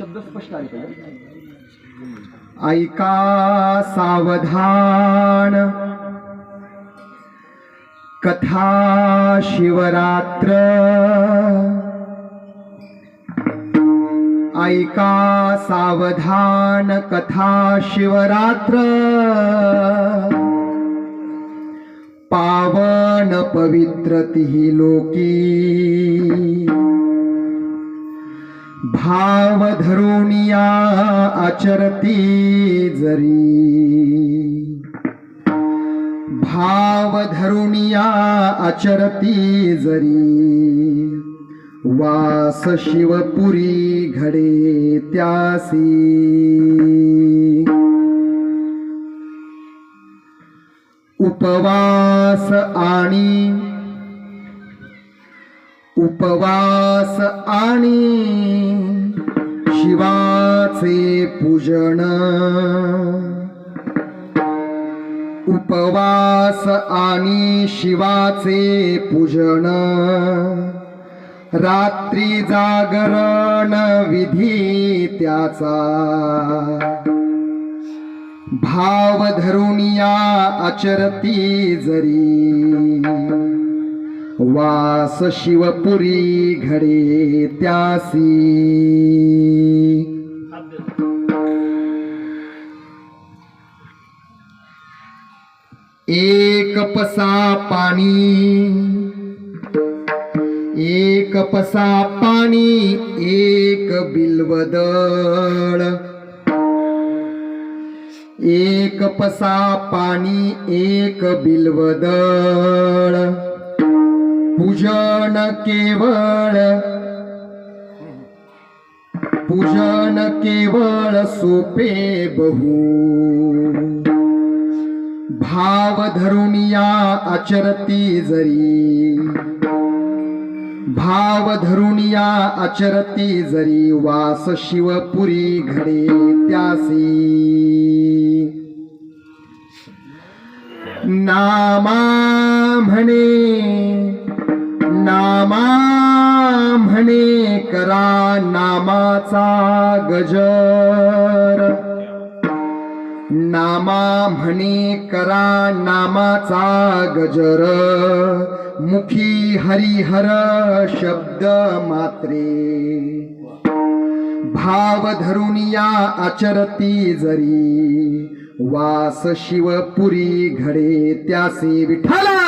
शब्द स्पष्ट आले पाहिजे ऐका सावधान. कथा शिवरात्र. ऐका सावधान कथा शिवरात्र. पावन पवित्र तिही लोकी. भाव धरुणिया आचरती जरी. भाव धरुणिया आचरती जरी. वास शिवपुरी घडे त्यासी. उपवास आणि उपवास आणि शिवाचे पूजन। उपवास आणि शिवाचे पूजन। रात्री जागरण विधी त्याचा। भाव धरुनिया आचरती जरी। वास शिवपुरी घडे त्यासी। एक पसा पाणी. एक पसा पाणी एक बिल्वदळ. एक पसा पाणी एक बिल्वदळ. पूजन केवळ. पूजन केवळ सोपे बहु. भाव धरुनिया आचरती जरी. भाव धरुनिया आचरती जरी वास शिवपुरी घडे त्यासी. नामा म्हणे नामा म्हणे करा नामाचा गजर. नामा म्हणे करा नामाचा गजर. मुखी हरिहर शब्द मात्रे. भाव धरुनिया आचरती जरी. वास शिवपुरी घडे त्यासे विठाला